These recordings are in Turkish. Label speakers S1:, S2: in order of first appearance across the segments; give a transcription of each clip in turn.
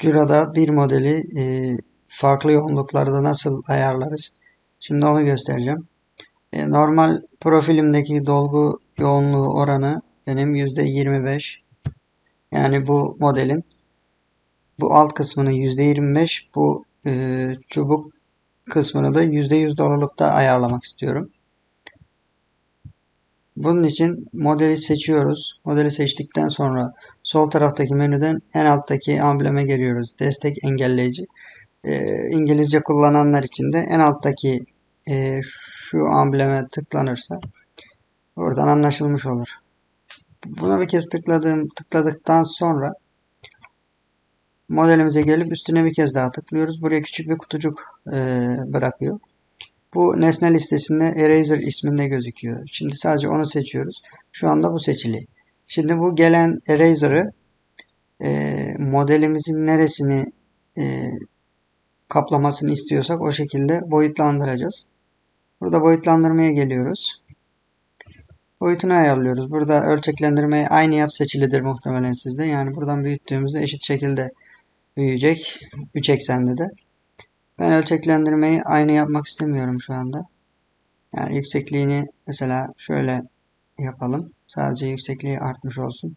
S1: Cura'da bir modeli e, farklı yoğunluklarda nasıl ayarlarız? Şimdi onu göstereceğim. E, normal profilimdeki dolgu yoğunluğu oranı benim %25. Yani bu modelin bu alt kısmını %25, bu e, çubuk kısmını da %100 dolulukta ayarlamak istiyorum. Bunun için modeli seçiyoruz. Modeli seçtikten sonra sol taraftaki menüden en alttaki ambleme geliyoruz. Destek engelleyici. E, İngilizce kullananlar için de en alttaki e, şu ambleme tıklanırsa oradan anlaşılmış olur. Buna bir kez tıkladığım tıkladıktan sonra modelimize gelip üstüne bir kez daha tıklıyoruz. Buraya küçük bir kutucuk e, bırakıyor. Bu nesne listesinde Eraser isminde gözüküyor. Şimdi sadece onu seçiyoruz. Şu anda bu seçili. Şimdi bu gelen Eraser'ı e, modelimizin neresini e, kaplamasını istiyorsak o şekilde boyutlandıracağız. Burada boyutlandırmaya geliyoruz. Boyutunu ayarlıyoruz. Burada ölçeklendirmeyi aynı yap seçilidir muhtemelen sizde. Yani buradan büyüttüğümüzde eşit şekilde büyüyecek. 3 eksende de. Ben ölçeklendirmeyi aynı yapmak istemiyorum şu anda. Yani yüksekliğini mesela şöyle yapalım. Sadece yüksekliği artmış olsun.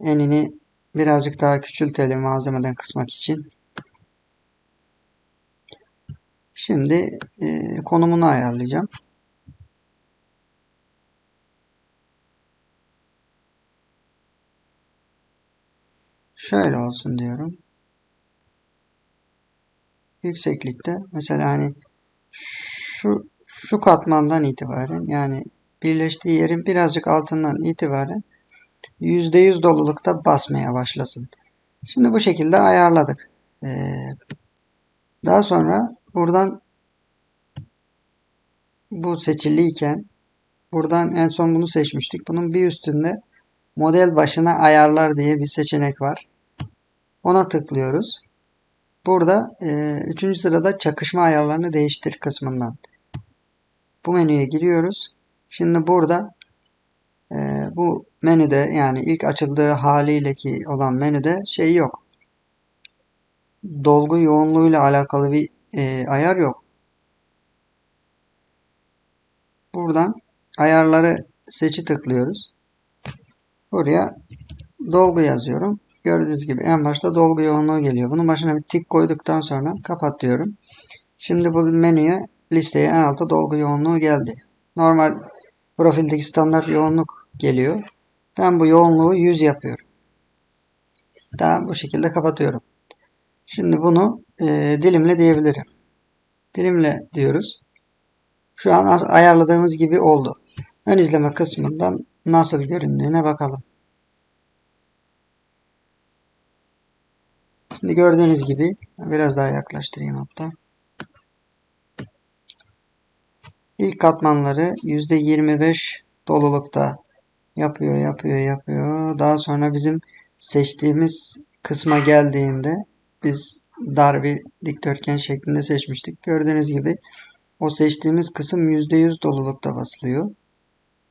S1: Enini birazcık daha küçültelim malzemeden kısmak için. Şimdi e, konumunu ayarlayacağım. Şöyle olsun diyorum. Yükseklikte mesela hani şu şu katmandan itibaren yani birleştiği yerin birazcık altından itibaren %100 dolulukta basmaya başlasın. Şimdi bu şekilde ayarladık. Ee, daha sonra buradan bu seçiliyken buradan en son bunu seçmiştik. Bunun bir üstünde model başına ayarlar diye bir seçenek var. Ona tıklıyoruz. Burada e, üçüncü sırada çakışma ayarlarını değiştir kısmından. Bu menüye giriyoruz. Şimdi burada e, bu menüde yani ilk açıldığı haliyle ki olan menüde şey yok. Dolgu yoğunluğuyla alakalı bir e, ayar yok. Buradan ayarları seçi tıklıyoruz. Buraya dolgu yazıyorum. Gördüğünüz gibi en başta dolgu yoğunluğu geliyor. Bunun başına bir tik koyduktan sonra kapat diyorum. Şimdi bu menüye listeye en alta dolgu yoğunluğu geldi. Normal profildeki standart yoğunluk geliyor. Ben bu yoğunluğu 100 yapıyorum. Daha bu şekilde kapatıyorum. Şimdi bunu e, dilimle diyebilirim. Dilimle diyoruz. Şu an ayarladığımız gibi oldu. Ön izleme kısmından nasıl göründüğüne bakalım. Şimdi gördüğünüz gibi biraz daha yaklaştırayım hatta. İlk katmanları %25 dolulukta yapıyor, yapıyor, yapıyor. Daha sonra bizim seçtiğimiz kısma geldiğinde biz dar bir dikdörtgen şeklinde seçmiştik. Gördüğünüz gibi o seçtiğimiz kısım %100 dolulukta basılıyor.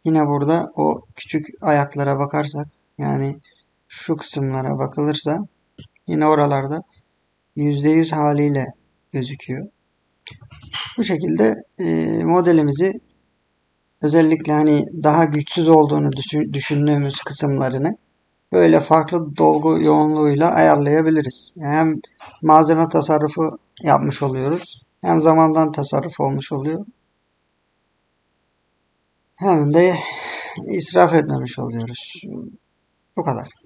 S1: Yine burada o küçük ayaklara bakarsak yani şu kısımlara bakılırsa Yine oralarda %100 haliyle gözüküyor. Bu şekilde e, modelimizi özellikle hani daha güçsüz olduğunu düşündüğümüz kısımlarını böyle farklı dolgu yoğunluğuyla ayarlayabiliriz. Hem malzeme tasarrufu yapmış oluyoruz. Hem zamandan tasarruf olmuş oluyor. Hem de israf etmemiş oluyoruz. Bu kadar.